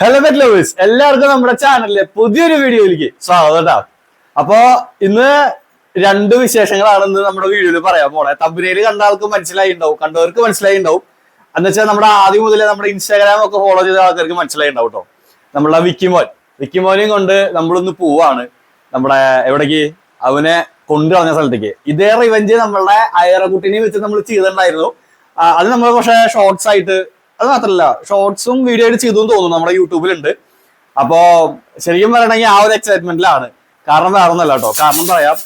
Hello pet lovers എല്ലാവർക്കും നമ്മുടെ ചാനലിലെ പുതിയൊരു വീഡിയോയിലേക്ക് സ്വാഗതം കേട്ടോ. അപ്പോ ഇന്ന് രണ്ട് വിശേഷങ്ങളാണ് ഇന്ന് നമ്മുടെ വീഡിയോയിൽ പറയാൻ പോണേ. തമ്പനയിൽ കണ്ട ആൾക്ക് മനസ്സിലായി ഉണ്ടാവും കണ്ടവർക്ക് മനസ്സിലായി ഉണ്ടാവും എന്ന് വെച്ചാൽ നമ്മുടെ ആദ്യം മുതലേ നമ്മുടെ ഇൻസ്റ്റാഗ്രാം ഒക്കെ ഫോളോ ചെയ്ത ആൾക്കാർക്ക് മനസ്സിലായി ഉണ്ടാവും കേട്ടോ നമ്മളെ വിക്കിമോൻ വിക്കിമോനെയും കൊണ്ട് നമ്മളൊന്ന് പോവാണ്. നമ്മുടെ എവിടേക്ക്? അവനെ കൊണ്ടുവന്ന സ്ഥലത്തേക്ക്. ഇതേ റിവഞ്ച് നമ്മളുടെ അയറക്കുട്ടിനെ വെച്ച് നമ്മൾ ചെയ്തിട്ടുണ്ടായിരുന്നു. അത് നമ്മൾ പക്ഷേ ഷോർട്സ് ആയിട്ട് അത് മാത്രല്ല ഷോർട്സും വീഡിയോ ചെയ്തു തോന്നുന്നു നമ്മുടെ യൂട്യൂബിലുണ്ട്. അപ്പോ ശരിക്കും പറയണമെങ്കിൽ ആ ഒരു എക്സൈറ്റ്മെന്റിലാണ് കാരണം വേറെ ഒന്നല്ല കേട്ടോ. കാരണം പറയാം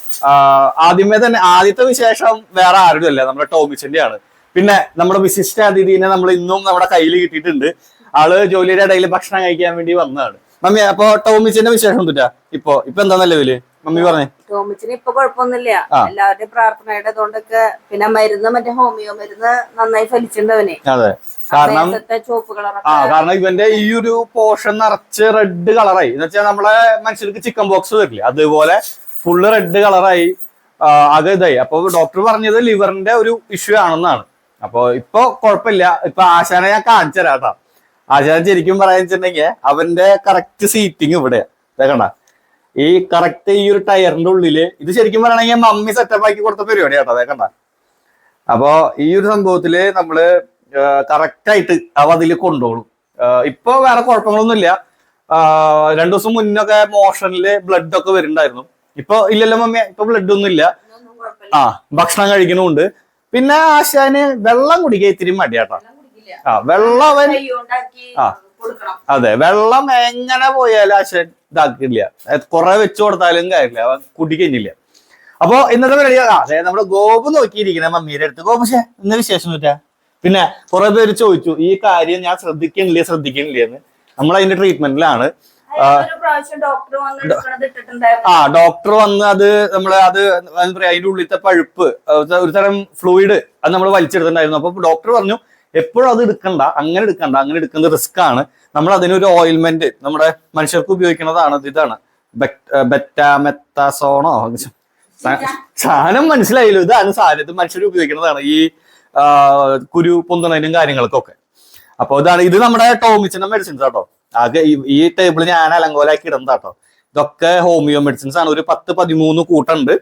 ആദ്യമേ തന്നെ ആദ്യത്തെ വിശേഷം വേറെ ആരുടെ അല്ല നമ്മുടെ ടോമിച്ചിന്റെ ആണ് പിന്നെ നമ്മുടെ വിശിഷ്ട അതിഥിനെ നമ്മൾ ഇന്നും നമ്മുടെ കയ്യിൽ കിട്ടിയിട്ടുണ്ട്. ആൾ ജോലിയുടെ ഇടയിൽ ഭക്ഷണം കഴിക്കാൻ വേണ്ടി വന്നതാണ്. മമ്മി അപ്പൊ ടോമിച്ചിന്റെ വിശേഷം എന്തുട്ടാ? ഇപ്പൊ ഇപ്പൊ എന്താ നിലവിൽ മമ്മി പറഞ്ഞേ. ടോമിച്ചിന് ഇപ്പൊ കുഴപ്പമൊന്നുമില്ല. എല്ലാവരുടെയും പ്രാർത്ഥനയുടെ അതുകൊണ്ടൊക്കെ പിന്നെ മരുന്ന് മറ്റേ ഹോമിയോ മരുന്ന് നന്നായി ഫലിച്ചിട്ടുണ്ടവനെ അതെ. കാരണം ചുവപ്പ് ആ കാരണം ഇവന്റെ ഈ ഒരു പോർഷൻ നിറച്ച് റെഡ് കളറായി. എന്ന് വെച്ചാൽ നമ്മളെ മനുഷ്യർക്ക് ചിക്കൻ ബോക്സ് വരില്ലേ? അതുപോലെ ഫുള്ള് റെഡ് കളറായി അത് ഇതായി. അപ്പൊ ഡോക്ടർ പറഞ്ഞത് ലിവറിന്റെ ഒരു ഇഷ്യൂ ആണെന്നാണ്. അപ്പൊ ഇപ്പൊ കുഴപ്പമില്ല. ഇപ്പൊ ആശാനെ ഞാൻ കാണിച്ചു തരാം കേട്ടോ. ആശാൻ ശരിക്കും പറയാന്ന് വെച്ചിട്ടുണ്ടെങ്കിൽ അവന്റെ കറക്റ്റ് സീറ്റിംഗ് ഇവിടെ കണ്ട? ഈ കറക്റ്റ് ഈ ഒരു ടയറിന്റെ ഉള്ളിൽ ഇത് ശരിക്കും പറയണെങ്കിൽ മമ്മി സെറ്റപ്പ് ആക്കി കൊടുത്ത പരിപാടി കേട്ടോ അതേ കണ്ട. അപ്പോ ഈ ഒരു സംഭവത്തിൽ നമ്മൾ കറക്റ്റ് ആയിട്ട് അവ അതിൽ കൊണ്ടുപോകും ഇപ്പൊ വേറെ കുഴപ്പങ്ങളൊന്നുമില്ല. രണ്ടു ദിവസം മുന്നൊക്കെ മോഷനിൽ ബ്ലഡ് ഒക്കെ വരുന്നുണ്ടായിരുന്നു. ഇപ്പൊ ഇല്ലല്ലോ മമ്മി ഇപ്പൊ ബ്ലഡ് ഒന്നും ഇല്ല. ആ ഭക്ഷണം കഴിക്കണമുണ്ട്. പിന്നെ ആശാന് വെള്ളം കുടിക്കാൻ ഇത്തിരി മടിയാട്ടോ. ആ വെള്ളം അവൻ ആ. അതെ വെള്ളം എങ്ങനെ പോയാലും ആശാൻ ഇതാക്കില്ല കുറെ വെച്ചു കൊടുത്താലും കാര്യമില്ല. അവൻ കുടിക്കഴിഞ്ഞില്ല. അപ്പൊ ഇന്നത്തെ പരിപാടി അതെ നമ്മുടെ ഗോപ് നോക്കിയിരിക്കുന്ന മമ്മീടെ അടുത്ത്. ഗോപക്ഷേ ഇന്ന വിശേഷം പറ്റാ പിന്നെ കുറെ പേര് ചോദിച്ചു ഈ കാര്യം ഞാൻ ശ്രദ്ധിക്കുന്നില്ല ശ്രദ്ധിക്കുന്നില്ല എന്ന്. നമ്മൾ അതിന്റെ ട്രീറ്റ്മെന്റിലാണ് ആ ഡോക്ടർ വന്ന് അത് നമ്മൾ അത് പറയാ അതിന്റെ ഉള്ളിലത്തെ പഴുപ്പ് ഒരു തരം ഫ്ലൂയിഡ് അത് നമ്മൾ വലിച്ചെടുത്തിട്ടുണ്ടായിരുന്നു. അപ്പൊ ഡോക്ടർ പറഞ്ഞു എപ്പോഴും അത് എടുക്കണ്ട അങ്ങനെ എടുക്കണ്ട അങ്ങനെ എടുക്കുന്നത് റിസ്ക് ആണ്. നമ്മൾ അതിനൊരു ഓയിൽമെന്റ് നമ്മുടെ മനുഷ്യർക്ക് ഉപയോഗിക്കുന്നതാണ് ഇത് ഇതാണ് ബെറ്റാമെത്താസോണോ? സാധനം മനസ്സിലായില്ലോ. ഇതാണ് സാധനത്തിൽ മനുഷ്യർ ഉപയോഗിക്കുന്നതാണ് ഈ കുരു പൊന്തണതിനും കാര്യങ്ങൾക്കൊക്കെ. അപ്പൊ ഇതാണ് ഇത് നമ്മുടെ ടോമിച്ചിന്റെ മെഡിസിൻസ് കേട്ടോ ആകെ ഈ- ടേബിൾ ഞാൻ അലങ്കോലാക്കി ഇടുന്നത് കേട്ടോ ഇതൊക്കെ ഹോമിയോ മെഡിസിൻസ് ആണ്. ഒരു പത്ത് പതിമൂന്ന് കൂട്ടുണ്ട്.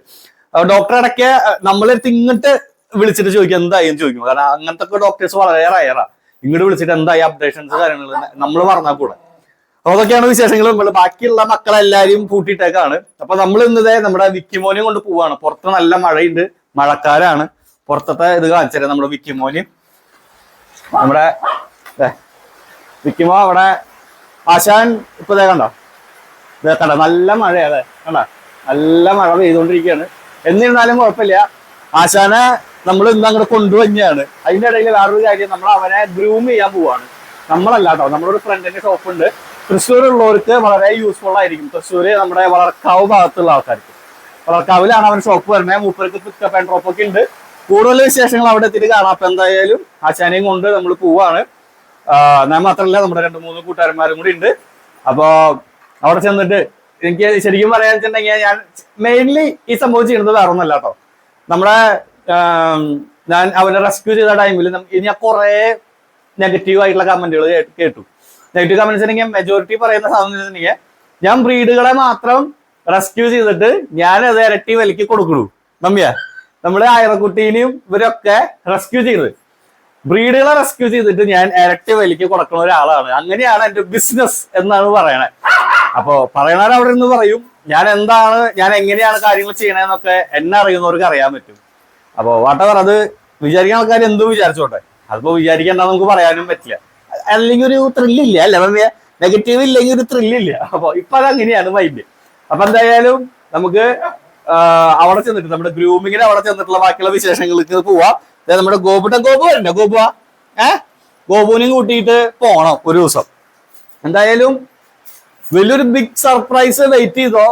ഡോക്ടർ ഇടയ്ക്ക് നമ്മളെടുത്ത് ഇങ്ങോട്ട് വിളിച്ചിട്ട് ചോദിക്കാം എന്തായാലും ചോദിക്കും. കാരണം അങ്ങനത്തെ ഡോക്ടേഴ്സ് വളരെ റയറാ ഇങ്ങോട്ട് വിളിച്ചിട്ട് എന്തായി അപ്ഡേഷൻസ് കാര്യങ്ങൾ നമ്മൾ പറഞ്ഞാൽ കൂടെ. അപ്പൊ അതൊക്കെയാണ് വിശേഷങ്ങൾ നമ്മൾ ബാക്കിയുള്ള മക്കളെല്ലാരും കൂട്ടിയിട്ടേക്കാണ്. അപ്പൊ നമ്മൾ ഇന്നതേ നമ്മുടെ വിക്കിമോനെ കൊണ്ട് പോവാണ്. പുറത്ത് നല്ല മഴയുണ്ട്. മഴക്കാരാണ്. പുറത്തത്തെ ഇത് കാണിച്ചത് നമ്മുടെ വിക്കിമോന് നമ്മുടെ വിക്കിമോ അവിടെ ആശാൻ ഇപ്പൊ ദേ കണ്ടോ? ദേ കണ്ടോ? നല്ല മഴയാ അതെ കണ്ടോ? നല്ല മഴ പെയ്തുകൊണ്ടിരിക്കുകയാണ്. എന്നിരുന്നാലും കുഴപ്പമില്ല. ആശാനെ നമ്മൾ ഇന്ന് അങ്ങോട്ട് കൊണ്ടുവന്നെയാണ്. അതിന്റെ ഇടയിൽ വേറൊരു കാര്യം നമ്മൾ അവനെ ഗ്രൂം ചെയ്യാൻ പോവാണ്. നമ്മളല്ല കേട്ടോ നമ്മളൊരു ഫ്രണ്ടിന്റെ ഷോപ്പ് ഉണ്ട്. തൃശ്ശൂർ ഉള്ളവർക്ക് വളരെ യൂസ്ഫുൾ ആയിരിക്കും. തൃശ്ശൂര് നമ്മുടെ വളർക്കാവ് ഭാഗത്തുള്ള ആൾക്കാർക്ക്. വളർക്കാവിലാണ് അവൻ ഷോപ്പ് വരുന്നത്. മൂപ്പർക്ക് പിക്കപ്പ് ആൻഡ് ഡ്രോപ്പ് ഒക്കെ ഉണ്ട്. കൂടുതൽ വിശേഷങ്ങൾ അവിടെ എത്തിയിട്ട് കാണാം. അപ്പൊ എന്തായാലും ആശാനെയും കൊണ്ട് നമ്മൾ പോവാണ്. ഞാൻ മാത്രമല്ല നമ്മുടെ രണ്ട് മൂന്ന് കൂട്ടുകാരന്മാരും കൂടി ഉണ്ട്. അപ്പോ അവിടെ ചെന്നിട്ട് എനിക്ക് ശരിക്കും പറയാൻ വെച്ചിട്ടുണ്ടെങ്കിൽ ഞാൻ മെയിൻലി ഈ സംഭവം ചെയ്യുന്നത് വേറെ ഒന്നല്ല കേട്ടോ. നമ്മുടെ ഞാൻ അവനെ റെസ്ക്യൂ ചെയ്ത ടൈമിൽ ഞാൻ കുറെ നെഗറ്റീവ് ആയിട്ടുള്ള കമന്റുകൾ കേട്ടു നെഗറ്റീവ് കമന്റ്സ് ഉണ്ടെങ്കിൽ മെജോറിറ്റി പറയുന്ന സാധനം ഞാൻ ബ്രീഡുകളെ മാത്രം റെസ്ക്യൂ ചെയ്തിട്ട് ഞാൻ അത് ഇരട്ടി വിലക്ക് കൊടുക്കണു. മമ്മിയ നമ്മുടെ ആയിരക്കുട്ടീനെയും ഇവരൊക്കെ റെസ്ക്യൂ ചെയ്തത് ബ്രീഡുകളെ റെസ്ക്യൂ ചെയ്തിട്ട് ഞാൻ ഇരട്ടി വിലക്ക് കൊടുക്കുന്ന ഒരാളാണ്. അങ്ങനെയാണ് എന്റെ ബിസിനസ് എന്നാണ് പറയണേ. അപ്പോ പറയണവരവിടെ നിന്ന് പറയും. ഞാൻ എന്താണ് ഞാൻ എങ്ങനെയാണ് കാര്യങ്ങൾ ചെയ്യണേന്നൊക്കെ എന്നെ അറിയുന്നവർക്ക് അറിയാൻ പറ്റും. അപ്പോ വാട്ടവർ അത് വിചാരിക്കുന്ന ആൾക്കാർ എന്തും വിചാരിച്ചോട്ടെ. അതിപ്പോ വിചാരിക്കേണ്ട നമുക്ക് പറയാനും പറ്റില്ല. അല്ലെങ്കിൽ ഒരു ത്രില്ലില്ല അല്ല? നെഗറ്റീവ് ഇല്ലെങ്കിൽ ഒരു ത്രില്ലില്ല അപ്പൊ ഇപ്പൊ അതങ്ങനെയാണ് മൈൻഡ് അപ്പൊ എന്തായാലും നമുക്ക് അവിടെ ചെന്നിട്ട് നമ്മുടെ ഗ്രൂമിങ്ങിന് അവിടെ ചെന്നിട്ടുള്ള ബാക്കിയുള്ള വിശേഷങ്ങൾക്ക് പോവാം. നമ്മുടെ ഗോപുട്ട ഗോപു വരണ്ട? ഗോപുവ ഏ? ഗോപുവിനെയും കൂട്ടിയിട്ട് പോണം ഒരു ദിവസം. എന്തായാലും വലിയൊരു ബിഗ് സർപ്രൈസ് വെയിറ്റ് ചെയ്തോ.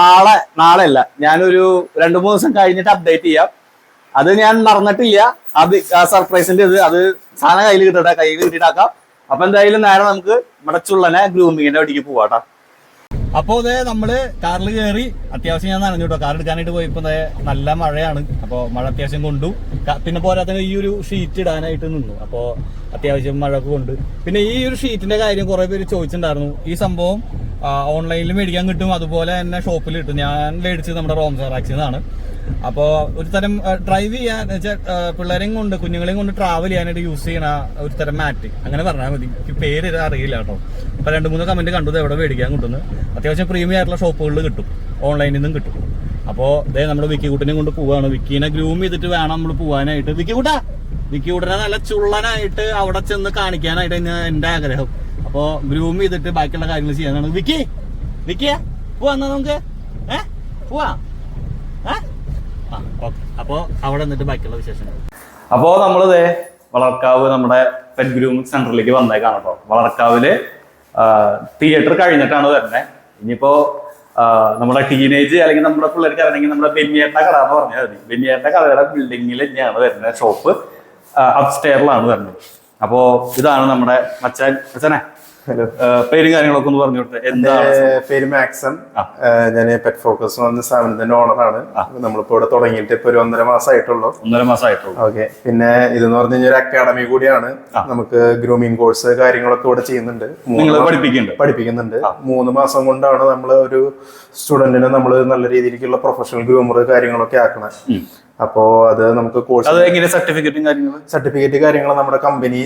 നാളെ നാളെ അല്ല ഞാനൊരു രണ്ടു മൂന്ന് ദിവസം കഴിഞ്ഞിട്ട് അപ്ഡേറ്റ് ചെയ്യാം. അത് ഞാൻ മറന്നിട്ടില്ല. അത് ആ സർപ്രൈസിന്റെ ഇത് അത് സാധനം കയ്യിൽ കിട്ടട്ടെ കയ്യിൽ കിട്ടിയിട്ടാക്കാം. അപ്പൊ എന്തായാലും നേരെ നമുക്ക് നമ്മുടെ ചുള്ളനെ ഗ്രൂമിങ്ങിന്റെ അടിക്ക് പോവാട്ടോ അപ്പോ അതെ നമ്മൾ കാറിൽ കയറി അത്യാവശ്യം ഞാൻ നനഞ്ഞു കേട്ടോ കാർ എടുക്കാനായിട്ട് പോയപ്പോ നല്ല മഴയാണ്. അപ്പോ മഴ അത്യാവശ്യം കൊണ്ടു. പിന്നെ പോരാത്തന്നെ ഈ ഒരു ഷീറ്റ് ഇടാനായിട്ട് നിന്നു. അപ്പോ അത്യാവശ്യം മഴയൊക്കെ പിന്നെ ഈ ഒരു ഷീറ്റിന്റെ കാര്യം കുറെ പേര് ചോദിച്ചിട്ടുണ്ടായിരുന്നു. ഈ സംഭവം ഓൺലൈനിൽ മേടിക്കാൻ കിട്ടും അതുപോലെ തന്നെ ഷോപ്പിൽ കിട്ടും. ഞാൻ മേടിച്ചത് നമ്മുടെ റോം സെറാക്സിൽ നിന്നാണ്. അപ്പോൾ ഒരു തരം ഡ്രൈവ് ചെയ്യാൻ പിള്ളേരെയും കൊണ്ട് കുഞ്ഞുങ്ങളെയും കൊണ്ട് ട്രാവൽ ചെയ്യാനായിട്ട് യൂസ് ചെയ്യണ ഒരു തരം മാറ്റ് അങ്ങനെ പറഞ്ഞാൽ മതി. എനിക്ക് പേര് അറിയില്ല കേട്ടോ. അപ്പൊ രണ്ട് മൂന്ന് കമന്റ് കണ്ടത് എവിടെ മേടിക്കാൻ കിട്ടുന്നു. അത്യാവശ്യം പ്രീമിയം ആയിട്ടുള്ള ഷോപ്പുകളിൽ കിട്ടും. ഓൺലൈനിൽ നിന്നും കിട്ടും. അപ്പോൾ ഇതേ നമ്മുടെ വിക്കി കൂട്ടിനെ കൊണ്ട് പോവാണ്. വിക്കീനെ ഗ്രൂം ചെയ്തിട്ട് വേണം നമ്മൾ പോവാനായിട്ട്. വിക്കി വിക്കി കൂട്ടനെ നല്ല ചുള്ളനായിട്ട് അവിടെ ചെന്ന് കാണിക്കാനായിട്ട് എന്റെ ആഗ്രഹം. അപ്പോ ഗ്രൂം ചെയ്തിട്ട് ബാക്കിയുള്ള കാര്യങ്ങൾ ചെയ്യാനാണ്. വിക്കി വിക്കിയ പോവാ എന്നാ നമുക്ക്? ഏ? പോവാ. അപ്പോ അവിടെ നിന്നിട്ട് ബാക്കിയുള്ള വിശേഷങ്ങൾ. അപ്പോ നമ്മളിതേ വളർക്കാവ് നമ്മുടെ പെറ്റ് ഗ്രൂം സെന്ററിലേക്ക് വന്നേക്കാണ് കേട്ടോ. വളർക്കാവിൽ തിയേറ്റർ കഴിഞ്ഞിട്ടാണ് വരുന്നത് ഇനിയിപ്പോ നമ്മുടെ ടീനേജ് അല്ലെങ്കിൽ നമ്മുടെ പിള്ളേർക്ക് അറിയണമെങ്കിൽ നമ്മുടെ ബെന്നിയേട്ട കട എന്ന് പറഞ്ഞാൽ മതി. ബെന്നിയേട്ട കടയുടെ ബിൽഡിങ്ങിൽ തന്നെയാണ് വരുന്നത് ഷോപ്പ് അപ്സ്റ്റെയറിലാണ് വരുന്നത്. അപ്പോ ഇതാണ് നമ്മുടെ മച്ചാൻ മച്ചാനെ ഹലോ ആ, പേരും കാര്യങ്ങളൊക്കെ ഒന്ന് പറഞ്ഞു എന്താണ് എന്റെ പേര് മാക്സൺ. ഞാൻ പെറ്റ് ഫോക്കസ് എന്ന സ്ഥാപനത്തിന്റെ ഓണറാണ് നമ്മളിപ്പോ ഇവിടെ തുടങ്ങിയിട്ട് ഇപ്പൊ ഒരു ഒന്നര മാസമായിട്ടുള്ളൂ. ഒന്നര മാസമായിട്ടുള്ളൂ. ഓക്കെ പിന്നെ ഇതെന്ന് പറഞ്ഞു കഴിഞ്ഞാൽ ഒരു അക്കാഡമി കൂടിയാണ്. നമുക്ക് ഗ്രൂമിങ് കോഴ്സ് കാര്യങ്ങളൊക്കെ ഇവിടെ ചെയ്യുന്നുണ്ട്. പഠിപ്പിക്കുന്നുണ്ട്. മൂന്ന് മാസം കൊണ്ടാണ് നമ്മൾ ഒരു സ്റ്റുഡന്റിനെ നമ്മൾ നല്ല രീതിയിലേക്കുള്ള പ്രൊഫഷണൽ ഗ്രൂമർ കാര്യങ്ങളൊക്കെ ആക്കണേ. അപ്പോ അത് നമുക്ക് കോഴ്സ് സർട്ടിഫിക്കറ്റും കാര്യങ്ങളും? സർട്ടിഫിക്കറ്റ് കാര്യങ്ങൾ നമ്മുടെ കമ്പനി.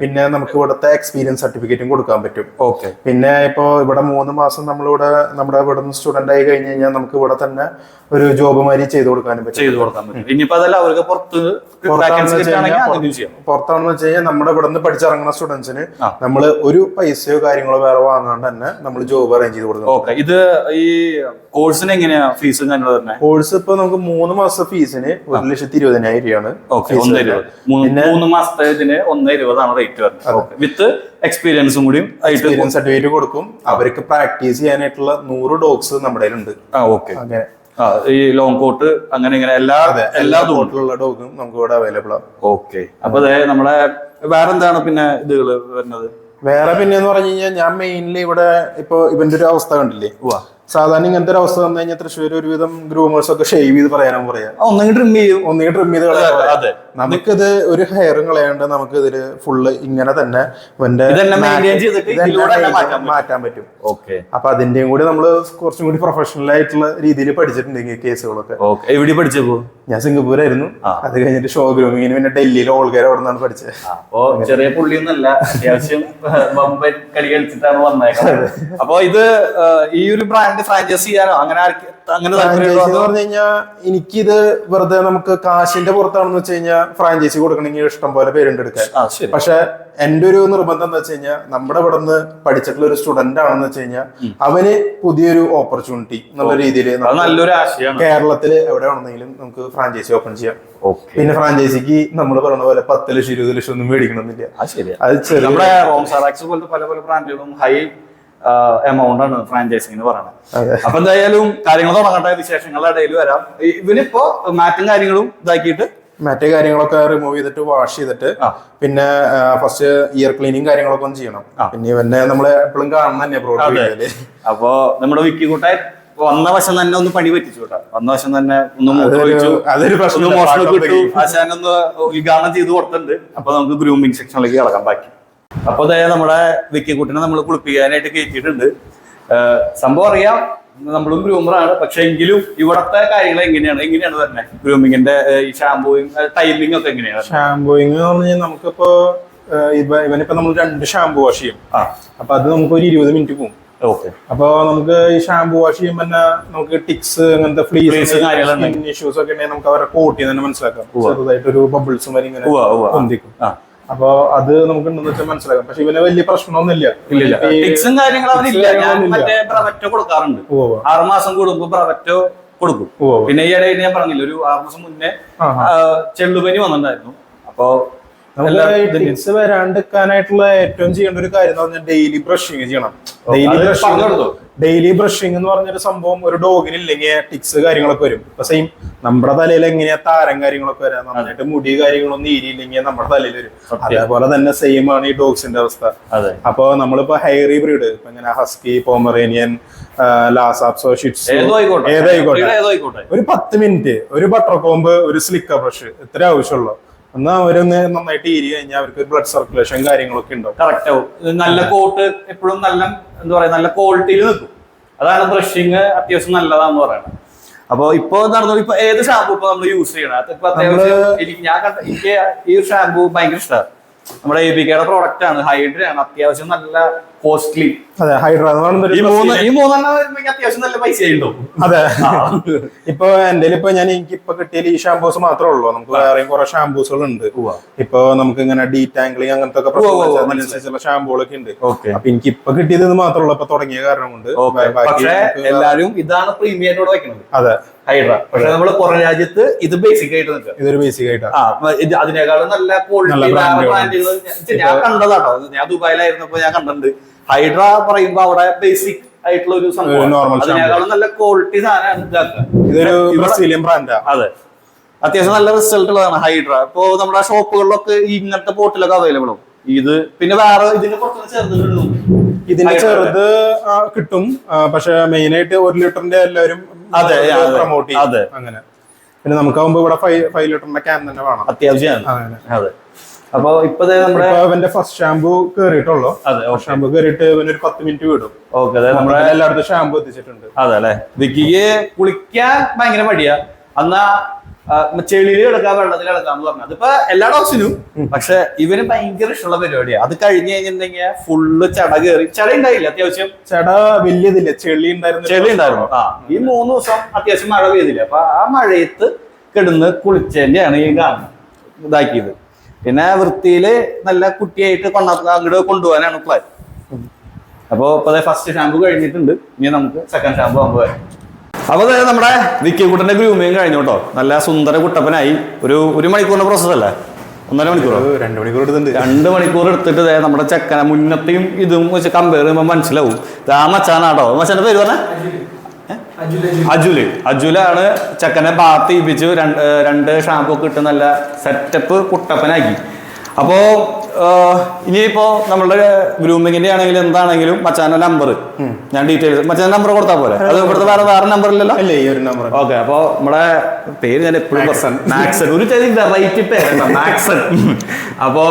പിന്നെ നമുക്ക് ഇവിടുത്തെ എക്സ്പീരിയൻസ് സർട്ടിഫിക്കറ്റും കൊടുക്കാൻ പറ്റും. ഓക്കെ പിന്നെ ഇപ്പോ ഇവിടെ മൂന്ന് മാസം നമ്മളിവിടെ നമ്മുടെ ഇവിടെ നിന്ന് സ്റ്റുഡന്റ് ആയി കഴിഞ്ഞ് കഴിഞ്ഞാൽ നമുക്ക് ഇവിടെ തന്നെ ഒരു ജോബ് മാതിരി ചെയ്തു കൊടുക്കാനും പറ്റും. ചെയ്തു കൊടുക്കാൻ പറ്റും. ഇനിയിപ്പോ അതല്ല അവർക്ക് പുറത്ത് പുറത്താണെന്ന് വെച്ച് കഴിഞ്ഞാൽ നമ്മുടെ ഇവിടെ നിന്ന് പഠിച്ചിറങ്ങുന്ന സ്റ്റുഡൻസിന് നമ്മൾ നമ്മൾ ഒരു പൈസയോ കാര്യങ്ങളോ വേറെ വാങ്ങാണ്ട് തന്നെ നമ്മൾ ജോബ് അറേഞ്ച് ചെയ്ത് കൊടുക്കും ഇത് ഈ കോഴ്സിന് എങ്ങനെയാ ഫീസ് കാര്യങ്ങളും കോഴ്സ് ഇപ്പൊ നമുക്ക് മൂന്ന് മാസത്തെ ഫീസിന് ഒരു ലക്ഷത്തി ഇരുപതിനായിരം രൂപയാണ് ഓക്കെ ഒന്ന് ഇരുപത്. മൂന്ന് മാസത്തെ ഇതിന് ഒന്ന് ഇരുപതാണ് റേറ്റ് വരുന്നത്. വിത്ത് എക്സ്പീരിയൻസും കൂടി എക്സ്പീരിയൻസ് സർട്ടിഫിക്കറ്റ് കൊടുക്കും. അവർക്ക് പ്രാക്ടീസ് ചെയ്യാനായിട്ടുള്ള നൂറ് ഡോഗ്സ് നമ്മുടെ ഉണ്ട് ഓക്കെ അങ്ങനെ. ഈ ലോങ് കോട്ട് അങ്ങനെ ഇങ്ങനെ എല്ലാ എല്ലാ എല്ലാ ഡോഗും നമുക്ക് ഇവിടെ അവൈലബിൾ ആണ്. ഓക്കെ അപ്പൊ അതെ വേറെ വേറെന്താണ് പിന്നെ ഇതുകൾ വരുന്നത്? വേറെ പിന്നെ എന്ന് പറഞ്ഞു കഴിഞ്ഞാൽ ഞാൻ മെയിൻലി ഇവിടെ ഇപ്പൊ ഇവന്റെ ഒരു അവസ്ഥ കണ്ടില്ലേ. സാധാരണ ഇങ്ങനത്തെ ഒരു അവസ്ഥ വന്നു കഴിഞ്ഞാൽ തൃശ്ശൂർ ഒരുവിധം ഗ്രൂമേഴ്സ് ഒക്കെ ഷേവ് ചെയ്ത് പറയാനും പറയാം. ഒന്നെങ്കിൽ ട്രിം ചെയ്യും ഒന്നുകിൽ ട്രിം ചെയ്ത് നമുക്കിത് ഒരു ഹെയറും കളയാണ്ട് നമുക്ക് ഇതിൽ ഫുള്ള് ഇങ്ങനെ തന്നെ മാറ്റാൻ പറ്റും. ഓക്കെ അപ്പൊ അതിന്റെയും കൂടി നമ്മൾ കുറച്ചും കൂടി പ്രൊഫഷണൽ ആയിട്ടുള്ള രീതിയിൽ പഠിച്ചിട്ടുണ്ട് കേസുകളൊക്കെ. എവിടെ പഠിച്ചു ഞാൻ സിംഗപ്പൂരായിരുന്നു. ആയിരുന്നു അത് കഴിഞ്ഞിട്ട് ഷോ ഗ്രൂമിങ്ങിന് പിന്നെ ഡൽഹിയിൽ ഓൾക്കാരെ അവിടെ നിന്നാണ് പഠിച്ചത് അപ്പോ ചെറിയ പുള്ളിയൊന്നല്ല അത്യാവശ്യം ബമ്പൻ കളി കളിച്ചിട്ടാണ് വന്നേക്കുന്നത് അപ്പൊ ഇത് ഈ ഒരു ബ്രാൻഡ് ഫ്രാഞ്ചൈസ് ചെയ്യാനോ? അങ്ങനെ ആർക്ക് അങ്ങനെ എന്ന് പറഞ്ഞു കഴിഞ്ഞാൽ എനിക്കിത് വെറുതെ നമുക്ക് കാശിന്റെ പുറത്താണെന്ന് വെച്ച് കഴിഞ്ഞാൽ ഫ്രാഞ്ചൈസി കൊടുക്കണമെങ്കിൽ ഇഷ്ടം പോലെ പേരുണ്ട് എടുക്കാൻ. പക്ഷെ എന്റെ ഒരു നിർബന്ധം എന്താ വെച്ച് കഴിഞ്ഞാൽ നമ്മുടെ ഇവിടെ നിന്ന് പഠിച്ചിട്ടുള്ള ഒരു സ്റ്റുഡന്റ് ആണെന്ന് വെച്ച് കഴിഞ്ഞാൽ അവന് പുതിയൊരു ഓപ്പർച്യൂണിറ്റി എന്നുള്ള രീതിയിൽ നല്ലൊരു ആശയം കേരളത്തിൽ എവിടെ ആണെന്നെങ്കിലും നമുക്ക് ഫ്രാഞ്ചൈസി ഓപ്പൺ ചെയ്യാം. പിന്നെ ഫ്രാഞ്ചൈസിക്ക് നമ്മൾ പറയുന്ന പോലെ പത്ത് ലക്ഷം ഇരുപത് ലക്ഷം ഒന്നും മേടിക്കണമെന്നില്ല. അത് ചെറിയ നമ്മുടെ സാറാക്സ് പോലത്തെ പല പല ബ്രാൻഡുകളും ഹൈ എമൗണ്ട് ആണ് ഫ്രാഞ്ചൈസിങ് എന്ന് പറയുന്നത് അപ്പൊ എന്തായാലും കാര്യങ്ങൾ തുടങ്ങട്ടെ വിശേഷങ്ങളുടെ ഇടയിൽ വരാം. ഇവനിപ്പോ മാറ്റും കാര്യങ്ങളും ഇതാക്കിയിട്ട്? മറ്റേ കാര്യങ്ങളൊക്കെ റിമൂവ് ചെയ്തിട്ട് വാഷ് ചെയ്തിട്ട് പിന്നെ ഫസ്റ്റ് ഇയർ ക്ലീനിങ് കാര്യങ്ങളൊക്കെ ഒന്ന് ചെയ്യണം. പിന്നെ ഇവന്നെ നമ്മൾ എപ്പോഴും കാണുന്ന തന്നെ പ്രോഡക്റ്റ്. അപ്പോ നമ്മുടെ വിക്കി കൂട്ടാൻ വന്ന വശം തന്നെ ഒന്ന് പണി പറ്റിച്ചു കേട്ടോ. വന്ന വശം തന്നെ ഒന്ന് മോഷണം കിട്ടു ആശാനൊന്ന് ഉദ്ഘാടനം ചെയ്ത് കൊടുത്തിട്ടുണ്ട്. അപ്പൊ നമുക്ക് ഗ്രൂമിംഗ് സെക്ഷനിലേക്ക് കിടക്കാൻ ബാക്കി. അപ്പൊ അതായത് നമ്മുടെ വിക്കിക്കുട്ടിനെ നമ്മൾ കുളിപ്പിക്കാനായിട്ട് കയറ്റിയിട്ടുണ്ട് സംഭവം അറിയാം. നമ്മളും ഗ്രൂമറാണ് പക്ഷെ എങ്കിലും ഇവിടത്തെ കാര്യങ്ങൾ എങ്ങനെയാണ്? എങ്ങനെയാണ് തന്നെ ഗ്രൂമിങ്ങിന്റെ ഈ ഷാംപൂയിങ് ടൈമിംഗ് ഒക്കെ എങ്ങനെയാണ് ഷാംപൂയിങ് എന്ന് പറഞ്ഞാൽ നമുക്കിപ്പോ ഇവ- ഇവനിപ്പോ നമ്മൾ രണ്ട് ഷാംപൂ വാഷ് ചെയ്യും. അപ്പൊ അത് നമുക്ക് ഒരു ഇരുപത് മിനിറ്റ് പോകും അപ്പൊ നമുക്ക് ഈ ഷാംപൂ വാഷ് ചെയ്യുമ്പോൾ തന്നെ നമുക്ക് ടിക്സ് അങ്ങനത്തെ ഫ്ലീസ് ഇഷ്യൂസ് ഒക്കെ ഉണ്ടെങ്കിൽ നമുക്ക് അവരെ കോട്ടി തന്നെ മനസ്സിലാക്കാം. ചെറുതായിട്ടൊരു ബബിൾസ് വരെ ഇങ്ങനെ. പൊന്തിക്കും. അപ്പൊ അത് നമുക്ക് ഉണ്ടെന്ന് വെച്ചാൽ മനസ്സിലാക്കാം. പക്ഷെ ഇവന് വലിയ പ്രശ്നമൊന്നുമില്ല. ടിക്സും കാര്യങ്ങളും അവനില്ല. ഞാൻ. മറ്റേ ബ്രവറ്റോ കൊടുക്കാറുണ്ട്. ഉവ്വ്. ആറ് മാസം കൂടുമ്പോ ബ്രവറ്റോ കൊടുക്കും. പിന്നെ ഈ ഇടയിൽ ഞാൻ പറഞ്ഞില്ല ഒരു ആറ് മാസം മുന്നേ ചെള്ളുപനി വന്നിട്ടുണ്ടായിരുന്നു. അപ്പൊ ടിക്സ് വരാണ്ടിരിക്കാനായിട്ടുള്ള ഏറ്റവും ചെയ്യേണ്ട ഒരു കാര്യം എന്ന് പറഞ്ഞാൽ ഡെയിലി ബ്രഷിങ് ചെയ്യണം. Daily brushing? ഡെയിലി ബ്രഷിങ് എന്ന് പറഞ്ഞൊരു സംഭവം ഒരു ഡോഗിന് ഇല്ലെങ്കിൽ ടിക്സ് കാര്യങ്ങളൊക്കെ വരും. ഇപ്പൊ സെയിം നമ്മുടെ തലയിൽ എങ്ങനെയാ താരം കാര്യങ്ങളൊക്കെ വരാം? നന്നായിട്ട് മുടി കാര്യങ്ങളൊന്നും ഈരിയില്ലെങ്കിൽ നമ്മുടെ തലയിൽ വരും. അതേപോലെ തന്നെ സെയിം ആണ് ഈ ഡോഗ്സിന്റെ അവസ്ഥ. അപ്പൊ നമ്മളിപ്പോ ഹൈറി ബ്രീഡ് ഇപ്പൊ ഇങ്ങനെ husky Pomeranian Lhasa Apso Shih Tzu ഏതായിക്കോട്ടെ ഒരു പത്ത് മിനിറ്റ് ഒരു ബട്ടർ കോമ്പ് ഒരു സ്ലിക്കർ ബ്രഷ് ഇത്ര ആവശ്യമുള്ളൂ. എന്നാൽ അവരൊന്ന് നന്നായിട്ട് ഈരി കഴിഞ്ഞാൽ അവർക്ക് ബ്ലഡ് സർക്കുലേഷൻ കാര്യങ്ങളൊക്കെ ഉണ്ടാവും. കറക്റ്റ് ആവും. നല്ല കോട്ട് എപ്പോഴും നല്ല എന്താ പറയാ നല്ല ക്വാളിറ്റിയിൽ നിൽക്കും. അതാണ് ബ്രഷിങ് അത്യാവശ്യം നല്ലതാന്ന് പറയുന്നത് അപ്പൊ ഇപ്പൊ നടന്നു ഇപ്പൊ ഏത് ഷാമ്പു ഇപ്പൊ നമ്മൾ യൂസ് ചെയ്യണം? ഇപ്പൊ അത്യാവശ്യം എനിക്ക് ഞാൻ കണ്ട എനിക്ക് ഈ ഷാമ്പു ഭയങ്കര ഇഷ്ടമാണ് നമ്മുടെ എ ബി കെയുടെ പ്രോഡക്റ്റ് ആണ് ഹൈഡ്ര ആണ് അത്യാവശ്യം നല്ല കോസ്റ്റ്ലി അതെ ഹൈഡ്ര ഈ മൂന്ന് ഈ മൂന്നെണ്ണം അത്യാവശ്യം നല്ല പൈസ ഉണ്ടാവും അതെ. ഇപ്പൊ എന്റെ ഇപ്പൊ ഞാൻ എനിക്ക് ഇപ്പൊ കിട്ടിയ ഈ ഷാംപൂസ് മാത്രമേ ഉള്ളൂ. നമുക്ക് വേറെയും കുറെ ഷാംപൂസുകൾ ഉണ്ട് ഇപ്പൊ നമുക്ക് ഇങ്ങനെ ഡീ ഡീറ്റാംഗ്ലിങ് അങ്ങനത്തെ ഒക്കെ അതിനനുസരിച്ചുള്ള ഷാംപൂകളൊക്കെ ഉണ്ട്. ഓക്കെ. അപ്പൊ എനിക്ക് ഇപ്പൊ കിട്ടിയത് ഇത് മാത്രമേ ഉള്ളൂ. ഇപ്പൊ തുടങ്ങിയ കാരണം കൊണ്ട് എല്ലാരും ഇതാണ് പ്രീമിയറിനോട് വെക്കുന്നത് അതെ. ഹൈഡ്ര പക്ഷെ നമ്മൾ പുറം രാജ്യത്ത് ഇത് ബേസിക് ആയിട്ട് നിൽക്കുക. ഇതൊരു ബേസിക് ആയിട്ടാണ് അതിനേക്കാളും നല്ല ക്വാളിറ്റി ബ്രാൻഡുകൾ ഞാൻ കണ്ടതാട്ടോ. ഞാൻ ദുബായിലായിരുന്നപ്പോ ഞാൻ കണ്ടിട്ടുണ്ട്. ഹൈഡ്ര പറയുമ്പോ അവിടെ ബേസിക് ആയിട്ടുള്ള ഒരു സംഭവം. അതിനേക്കാളും നല്ല ക്വാളിറ്റി സാധനമാണ് ഇതൊരു ബ്രസീലിയൻ അതെ. അത്യാവശ്യം നല്ല റിസൾട്ട് ഉള്ളതാണ് ഹൈഡ്ര. ഇപ്പോ നമ്മുടെ ഷോപ്പുകളിലൊക്കെ ഇങ്ങനത്തെ ബോട്ടിലൊക്കെ അവൈലബിൾ ആവും ഇത് പിന്നെ വേറെ കുറച്ച് ചെറുതുകളും ഇതിന്റെ ചെറുത് കിട്ടും. പക്ഷെ മെയിൻ ആയിട്ട് ഒരു ലിറ്ററിന്റെ എല്ലാവരും അതെ. പ്രൊമോട്ട് അതെ. അങ്ങനെ. പിന്നെ നമുക്കാവുമ്പോ ഇവിടെ ഫൈവ് ഫൈവ് ലിറ്ററിന്റെ ക്യാൻ തന്നെ വേണം. അത്യാവശ്യമാണ്. അങ്ങനെ അതെ. അപ്പൊ ഇപ്പൊ നമ്മുടെ അവന്റെ ഫസ്റ്റ് ഷാമ്പു കേറിയിട്ടുള്ളൂ. അതെ ഷാമ്പു കേറിയിട്ട് ഇവന് ഒരു പത്ത് മിനിറ്റ് വിടും. ഓക്കെ അതെ നമ്മുടെ എല്ലായിടത്തും ഷാമ്പു എത്തിച്ചിട്ടുണ്ട്. അതെ അല്ലെ? വിക്കിക്ക് കുളിക്കാൻ ഭയങ്കര മടിയാ. എന്നാ ചെളിയിൽ കിടക്കാം വെള്ളത്തിൽ കിടക്കാം എന്ന് പറഞ്ഞു. അതിപ്പോ എല്ലാ ഡോക്സിനും പക്ഷെ ഇവന് ഭയങ്കര ഇഷ്ടമുള്ള പരിപാടിയാ. അത് കഴിഞ്ഞ് കഴിഞ്ഞിട്ടുണ്ടെങ്കിൽ ഫുള്ള് ചട കയറി ചട ഉണ്ടായില്ല അത്യാവശ്യം? ചട വലിയതില്ല ചെളി ഉണ്ടായിരുന്നു ചെളി ഉണ്ടായിരുന്നു. ആ ഈ മൂന്ന് ദിവസം അത്യാവശ്യം മഴ പെയ്തില്ല. അപ്പൊ ആ മഴയത്ത് കിടന്ന് കുളിച്ചതിന്റെയാണ് ഈ കാണുന്നത് ഇതാക്കിയത്. പിന്നെ വൃത്തിയിൽ നല്ല കുട്ടിയായിട്ട് കൊണ്ടാ അങ്ങോട്ട് കൊണ്ടുപോകാനാണ് പ്ലാൻ അപ്പോൾ ഇപ്പൊ ഫസ്റ്റ് ഷാമ്പു കഴിഞ്ഞിട്ടുണ്ട്. ഇനി നമുക്ക് സെക്കൻഡ് ഷാമ്പു ആകുമ്പോൾ അപ്പോൾ അപ്പൊ അതായത് നമ്മുടെ വിക്കിക്കുട്ടന്റെ ഗ്രൂമിയും കഴിഞ്ഞു കേട്ടോ. നല്ല സുന്ദര കുട്ടപ്പനായി. ഒരു ഒരു മണിക്കൂറിന്റെ പ്രോസസ് അല്ലേ? ഒന്നര മണിക്കൂർ രണ്ടു മണിക്കൂർ എടുത്തിട്ടുണ്ട്. രണ്ട് മണിക്കൂർ എടുത്തിട്ട് നമ്മുടെ ചെക്കനെ മുന്നത്തെയും ഇതും വെച്ച് കമ്പയർ ചെയ്യുമ്പോൾ മനസ്സിലാവും. ആ മച്ചാനാട്ടോ മച്ചാന്റെ പേര് പറഞ്ഞ? അജുൽ അജുലാണ് ചെക്കനെ ബാത്ത് ചെയ്യിപ്പിച്ചു രണ്ട് രണ്ട് ഷാമ്പു ഒക്കെ ഇട്ട് നല്ല സെറ്റപ്പ് കുട്ടപ്പനാക്കി. അപ്പോ ഇനിയിപ്പോ നമ്മളുടെ ഗ്രൂമിങ്ങിന്റെ ആണെങ്കിലും എന്താണെങ്കിലും മച്ചാന്റെ നമ്പർ ഞാൻ ഡീറ്റെയിൽസ് മച്ചാന്റെ നമ്പർ കൊടുത്താൽ പോലെ അത് ഇവിടുത്തെ വേറെ വേറെ നമ്പർ ഇല്ലല്ലോ? ഓക്കെ അപ്പൊ നമ്മുടെ പേര് ഞാൻ എപ്പോഴും മാക്സൺ. ഒരു ഒരു വെറൈറ്റി പേരാണ് മാക്സൺ അപ്പോ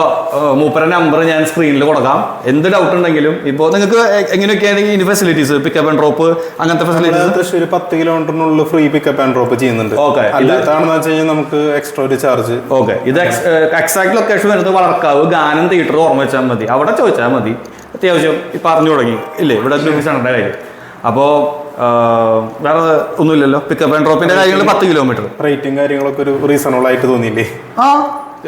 മൂപ്പര നമ്പർ ഞാൻ സ്ക്രീനിൽ കൊടുക്കാം. എന്ത് ഡൗട്ട് ഉണ്ടെങ്കിലും ഇപ്പോ നിങ്ങൾക്ക് എങ്ങനെയൊക്കെയാണെങ്കിൽ ഇനി ഫെസിലിറ്റീസ് പിക്കപ്പ് ആൻഡ് ഡ്രോപ്പ് അങ്ങനത്തെ ഫെസിലിറ്റീസ് തൃശ്ശൂർ പത്ത് കിലോമീറ്ററിനുള്ളിൽ ഫ്രീ പിക്കപ്പ് ആൻഡ് ഡ്രോപ്പ് ചെയ്യുന്നുണ്ട്. ഓക്കെ അല്ലാത്താണെന്ന് വെച്ച് കഴിഞ്ഞാൽ നമുക്ക് എക്സ്ട്രാ ഒരു ചാർജ് ഓക്കെ ഇത് എക്സാക്ട് ലൊക്കേഷൻ വരുന്നത് വളർക്കാവ് ഗാനം തിയേറ്റർ ഓർമ്മ വെച്ചാൽ മതി. അവിടെ ചോദിച്ചാൽ മതി. അത്യാവശ്യം പറഞ്ഞു തുടങ്ങി. ഇല്ലേ? ഇവിടെ കാര്യം അപ്പോ ഏഹ്, വേറെ ഒന്നുമില്ലല്ലോ. പിക്കപ്പ് ആൻഡ് ഡ്രോപ്പിന്റെ കാര്യങ്ങൾ പത്ത് കിലോമീറ്റർ റേറ്റും കാര്യങ്ങളൊക്കെ ഒരു റീസണബിൾ ആയിട്ട് തോന്നിയില്ലേ? ആ.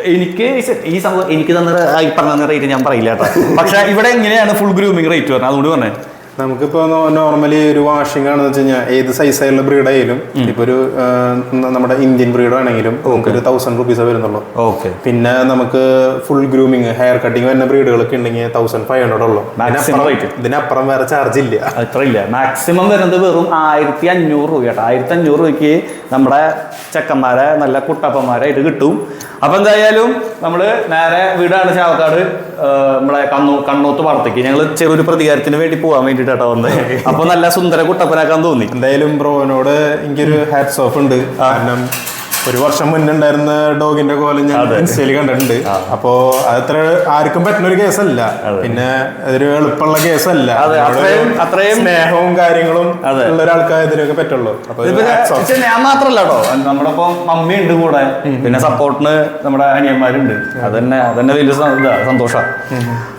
എനിക്ക് ഈ സംഭവം എനിക്ക് തന്ന പറഞ്ഞ റേറ്റ് ഞാൻ പറയില്ല കേട്ടോ. പക്ഷെ ഇവിടെ എങ്ങനെയാണ് ഫുൾ ഗ്രൂമിങ് റേറ്റ് പറഞ്ഞത് അതുകൊണ്ട് പറഞ്ഞേ. നമുക്കിപ്പോ നോർമലി ഒരു വാഷിംഗ് ആണെന്ന് വെച്ച് കഴിഞ്ഞാൽ ഏത് സൈസായുള്ള ബ്രീഡ് ആയാലും ഇപ്പൊ ഒരു നമ്മുടെ ഇന്ത്യൻ ബ്രീഡ് ആണെങ്കിലും നമുക്ക് ഒരു തൗസൻഡ് റുപ്പീസ് വരുന്നുള്ളൂ. ഓക്കെ പിന്നെ നമുക്ക് ഫുൾ ഗ്രൂമിങ് ഹെയർ കട്ടിങ് വരുന്ന ബ്രീഡുകളൊക്കെ ഉണ്ടെങ്കിൽ തൗസൻഡ് ഫൈവ് ഹൺഡ്രഡ് ഉള്ളൂ. ഇതിനപ്പുറം- വേറെ ചാർജ് ഇല്ല. അത്ര ഇല്ല. മാക്സിമം വരുന്നത് വെറും ആയിരത്തി അഞ്ഞൂറ് രൂപ കേട്ടോ. ആയിരത്തി അഞ്ഞൂറ് രൂപയ്ക്ക് നമ്മുടെ ചെക്കന്മാരെ നല്ല കുട്ടപ്പന്മാരെ ഇത് കിട്ടും. അപ്പൊ എന്തായാലും നമ്മൾ നേരെ വീടാണ് ചാവക്കാട്. നമ്മളെ കണ്ണൂ കണ്ണൂത്ത് പറത്തേക്ക് ഞങ്ങൾ ചെറിയൊരു പ്രതികാരത്തിന് വേണ്ടി പോകാൻ വേണ്ടിട്ടാ വന്നത് അപ്പൊ നല്ല സുന്ദര കുട്ടപ്പനാക്കാൻ തോന്നി. എന്തായാലും ബ്രോനോട് എനിക്കൊരു ഹാറ്റ്സ് ഓഫ് ഉണ്ട്. കാരണം ഒരു വർഷം മുന്നേ ഉണ്ടായിരുന്ന ഡോഗിന്റെ കോലം ഞാൻ. ഇൻസ്റ്റയിൽ കണ്ടിട്ടുണ്ട്. അപ്പോ അതത്ര ആർക്കും പറ്റുന്ന ഒരു കേസല്ല. പിന്നെ അതൊരു എളുപ്പമുള്ള കേസല്ല. അത്രയും- സ്നേഹവും കാര്യങ്ങളും ഉള്ള ഒരാൾക്കാർ ഇതിനൊക്കെ പറ്റുള്ളൂ ഞാൻ മാത്രല്ല കേട്ടോ. നമ്മുടെ ഇപ്പം മമ്മി ഉണ്ട് കൂടെ. പിന്നെ സപ്പോർട്ടിന് നമ്മുടെ അനിയന്മാരുണ്ട്. അതന്നെ അതന്നെ വലിയ തന്നെ വലിയ സന്തോഷം.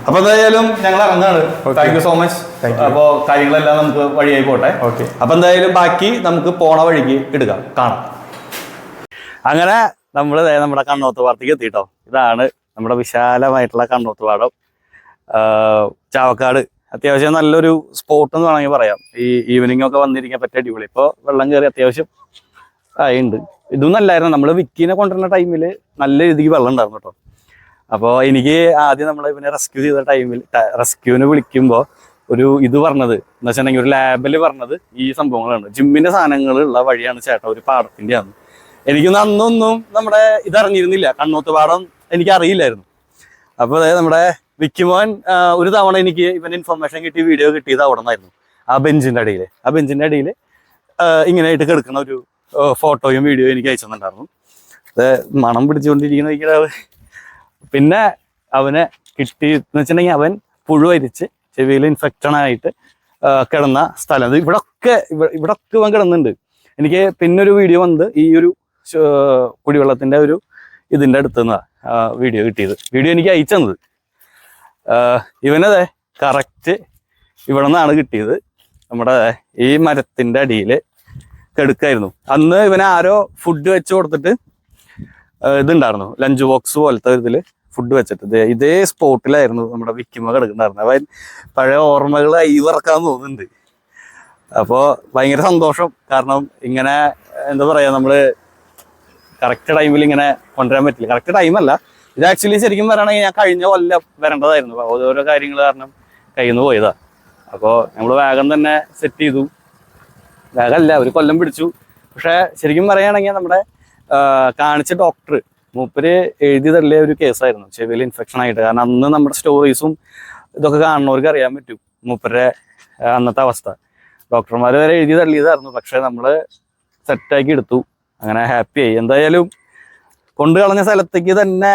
അപ്പൊ എന്തായാലും ഞങ്ങൾ ഇറങ്ങാണ്. താങ്ക് യു സോ മച്ച് അപ്പോ കാര്യങ്ങളെല്ലാം നമുക്ക് വഴിയായി പോട്ടെ. ഓക്കെ അപ്പൊ എന്തായാലും ബാക്കി നമുക്ക് പോണ വഴിക്ക് എടുക്കാം. കാണാം. അങ്ങനെ നമ്മൾ നമ്മുടെ കണ്ണോത്ത് പാടത്തേക്ക് എത്തിട്ടോ. ഇതാണ് നമ്മുടെ വിശാലമായിട്ടുള്ള കണ്ണോത്ത് പാടം. ചാവക്കാട്. അത്യാവശ്യം നല്ലൊരു സ്പോട്ട് എന്ന് വേണമെങ്കിൽ പറയാം. ഈ ഈവനിങ് ഒക്കെ വന്നിരിക്കാൻ പറ്റിയ അടിപൊളി. ഇപ്പോൾ വെള്ളം കയറി അത്യാവശ്യം ആയിണ്ട്. ഇതൊന്നും അല്ലായിരുന്നു നമ്മൾ വിക്കിനെ കൊണ്ടുവരുന്ന ടൈമിൽ നല്ല രീതിക്ക് വെള്ളം ഉണ്ടായിരുന്നു കേട്ടോ. അപ്പോൾ എനിക്ക് ആദ്യം നമ്മൾ ഇവനെ റെസ്ക്യൂ ചെയ്ത ടൈമിൽ റെസ്ക്യൂവിന് വിളിക്കുമ്പോൾ ഒരു ഇത് പറഞ്ഞത്. എന്ന് വെച്ചിട്ടുണ്ടെങ്കിൽ ഒരു ലാബിൽ പറഞ്ഞത് ഈ സംഭവങ്ങളാണ്. ജിമ്മിന്റെ സാധനങ്ങൾ ഉള്ള വഴിയാണ് ചേട്ടാ ഒരു പാടത്തിന്റെ ആണ് എനിക്കൊന്നും അന്നൊന്നും നമ്മുടെ ഇതറിഞ്ഞിരുന്നില്ല. കണ്ണൂത്ത് പാടം എനിക്ക് അറിയില്ലായിരുന്നു അപ്പോൾ അതായത് നമ്മുടെ വിക്കിമോൻ ഒരു തവണ എനിക്ക് ഇവൻ ഇൻഫർമേഷൻ കിട്ടി വീഡിയോ കിട്ടിയത് അവിടെ നിന്നായിരുന്നു. ആ ബെഞ്ചിന്റെ അടിയിൽ ആ ബെഞ്ചിന്റെ അടിയിൽ ഇങ്ങനെയായിട്ട് കിടക്കുന്ന ഒരു ഫോട്ടോയും വീഡിയോയും എനിക്ക് അയച്ചു തന്നിട്ടുണ്ടായിരുന്നു ഇത് മണം പിടിച്ചുകൊണ്ടിരിക്കുന്ന പിന്നെ അവനെ കിട്ടി എന്ന് വെച്ചിട്ടുണ്ടെങ്കിൽ അവൻ പുഴുവരിച്ച് ചെവിയിൽ ഇൻഫെക്ഷൻ ആയിട്ട് കിടന്ന സ്ഥലം. ഇവിടെ ഇവിടൊക്കെ ഇവിടെ ഇവിടൊക്കെ ഇവൻ കിടന്നുണ്ട്. എനിക്ക് പിന്നൊരു വീഡിയോ വന്നത് ഈ ഒരു കുടിവെള്ളത്തിന്റെ ഒരു ഇതിന്റെ അടുത്ത് നിന്നാണ് വീഡിയോ കിട്ടിയത്. വീഡിയോ എനിക്ക് അയച്ചു തന്നത് ഇവനതെ കറക്റ്റ് ഇവിടെ നിന്നാണ് കിട്ടിയത്. നമ്മുടെ ഈ മരത്തിന്റെ അടിയിൽ കെടുക്കായിരുന്നു. അന്ന് ഇവനെ ആരോ ഫുഡ് വെച്ച് കൊടുത്തിട്ട് ഇതുണ്ടായിരുന്നു. ലഞ്ച് ബോക്സ് പോലത്തെ ഇതിൽ ഫുഡ് വെച്ചിട്ട്. ഇതേ സ്പോട്ടിലായിരുന്നു നമ്മുടെ വിക്കിമ കിടക്കുന്നുണ്ടായിരുന്നത്. അവൻ പഴയ ഓർമ്മകൾ അയവിറക്കാൻ തോന്നുന്നുണ്ട്. അപ്പോൾ ഭയങ്കര സന്തോഷം. കാരണം ഇങ്ങനെ എന്താ പറയുക നമ്മൾ കറക്റ്റ് ടൈമിൽ ഇങ്ങനെ കൊണ്ടുവരാൻ പറ്റില്ല. കറക്റ്റ് ടൈമല്ല ഇത് ആക്ച്വലി ശരിക്കും പറയുകയാണെങ്കിൽ ഞാൻ കഴിഞ്ഞ കൊല്ലം വരേണ്ടതായിരുന്നു. ഓരോരോ കാര്യങ്ങൾ കാരണം കയ്യിൽ നിന്ന് പോയതാ. അപ്പോൾ നമ്മൾ വേഗം തന്നെ സെറ്റ് ചെയ്തു. വേഗമല്ല ഒരു കൊല്ലം പിടിച്ചു. പക്ഷേ ശരിക്കും പറയുകയാണെങ്കിൽ നമ്മുടെ കാണിച്ച ഡോക്ടർ മൂപ്പര് എഴുതി തള്ളിയ ഒരു കേസായിരുന്നു. ചെവിയിൽ ഇൻഫെക്ഷൻ ആയിട്ട്. കാരണം അന്ന് നമ്മുടെ സ്റ്റോറീസും ഇതൊക്കെ കാണുന്നവർക്ക് അറിയാൻ പറ്റും. മൂപ്പരുടെ അന്നത്തെ അവസ്ഥ. ഡോക്ടർമാർ വരെ എഴുതി തള്ളിയതായിരുന്നു പക്ഷെ നമ്മൾ സെറ്റാക്കി എടുത്തു. അങ്ങനെ ഹാപ്പി ആയി. എന്തായാലും കൊണ്ടു കളഞ്ഞ സ്ഥലത്തേക്ക് തന്നെ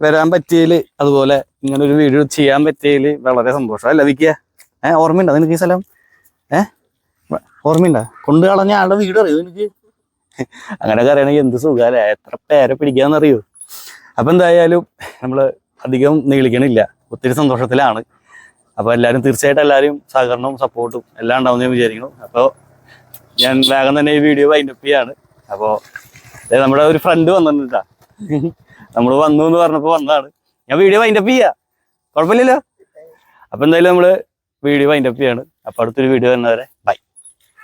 വരാൻ പറ്റിയതിൽ അതുപോലെ ഇങ്ങനെ ഒരു വീഡിയോ ചെയ്യാൻ പറ്റിയതിൽ വളരെ സന്തോഷം. അല്ല വിക്കിയ? ഏഹ് ഓർമ്മയുണ്ടോ നിനക്ക് ഈ സ്ഥലം? ഏഹ് ഓർമ്മയുണ്ടോ? കൊണ്ടു കളഞ്ഞ ആളുടെ വീട് അറിയോ എനിക്ക് അങ്ങനെയൊക്കെ അറിയണമെങ്കിൽ എന്ത് സുഖമല്ലേ? എത്ര പേരെ പിടിക്കാന്നറിയോ? അപ്പൊ എന്തായാലും നമ്മൾ അധികം നീളിക്കണില്ല. ഒത്തിരി സന്തോഷത്തിലാണ്. അപ്പൊ എല്ലാവരും തീർച്ചയായിട്ടും എല്ലാവരും സഹകരണവും സപ്പോർട്ടും എല്ലാം ഉണ്ടാവും ഞാൻ വിചാരിക്കുന്നു. അപ്പോൾ ഞാൻ വേഗം തന്നെ ഈ വീഡിയോ വൈൻഡപ്പ് ചെയ്യാണ്. അപ്പോൾ നമ്മുടെ ഒരു ഫ്രണ്ട് വന്നിട്ടാ നമ്മൾ വന്നു എന്ന് പറഞ്ഞപ്പോൾ വന്നതാണ്. ഞാൻ വീഡിയോ വൈൻഡപ്പ് ചെയ്യാ. കുഴപ്പമില്ലല്ലോ? അപ്പൊ എന്തായാലും നമ്മൾ വീഡിയോ വൈൻഡപ്പ് ചെയ്യാണ്. അപ്പൊ അടുത്തൊരു വീഡിയോ തന്നെ വരെ